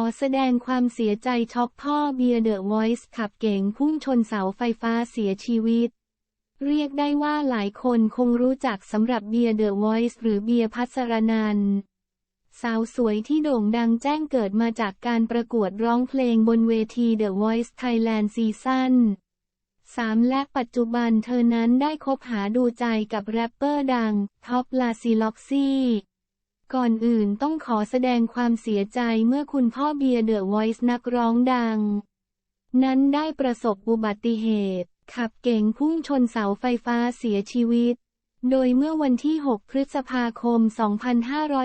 อแสดงความเสียใจช็อกพ่อเบียร์เดอะวอยซ์ขับเก๋งพุ่งชนเสาไฟฟ้าเสียชีวิต เรียกได้ว่าหลายคนคงรู้จักสำหรับเบียร์เดอะวอยซ์หรือเบียร์พัสรนันสาวสวยที่โด่งดังแจ้งเกิดมาจากการประกวดร้องเพลงบนเวที The Voice Thailand ซีซั่น3และปัจจุบันเธอนั้นได้คบหาดูใจกับแรปเปอร์ดังท็อปลาซิล็อกซี่ ก่อนอื่นต้องขอแสดงความเสียใจเมื่อคุณพ่อเบียร์เดอะวอยซ์นักร้องดัง นั้นได้ประสบอุบัติเหตุ ขับเก๋งพุ่งชนเสาไฟฟ้าเสียชีวิต โดยเมื่อวันที่ 6 พฤษภาคม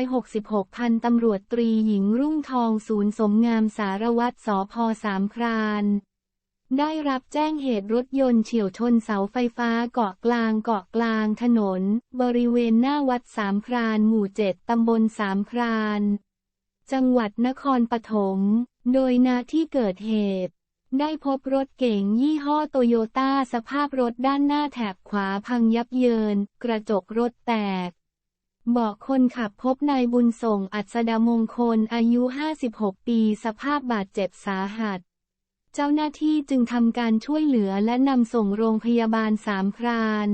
2566 พันตำรวจตรีหญิงรุ่งทองศูนย์สมงามสารวัตรสพสามพราน ได้รับแจ้งเหตุรถยนต์เฉี่ยวชนเสาไฟฟ้าเกาะกลางเกาะกลางถนน บริเวณหน้าวัดสามพรานหมู่เจ็ดตำบลสามพราน จังหวัดนครปฐม โดยณที่เกิดเหตุ ได้พบรถเก๋งยี่ห้อโตโยต้าสภาพรถด้านหน้าแถบขวาพังยับเยิน กระจกรถแตกบอกคนขับพบนายบุญส่งอัศดามงคลอายุ 56 ปี สภาพบาดเจ็บสาหัส เจ้าหน้าที่จึงทำการช่วยเหลือและนำส่งโรงพยาบาลสามพราน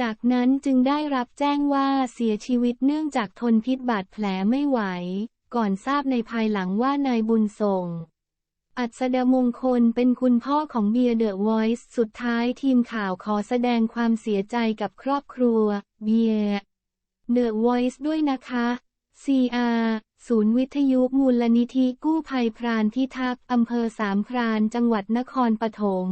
จากนั้นจึงได้รับแจ้งว่าเสียชีวิตเนื่องจากทนพิษบาดแผลไม่ไหว ก่อนทราบในภายหลังว่านายบุญส่ง อัศดมงคลเป็นคุณพ่อของเบียร์เดอะวอยซ์สุดท้ายทีมข่าวขอแสดงความเสียใจกับครอบครัว เบียร์เดอะวอยซ์ด้วยนะคะ CR ศูนย์วิทยุมูลนิธิกู้ภัยพรานพิทักษ์อำเภอสามพรานจังหวัดนครปฐม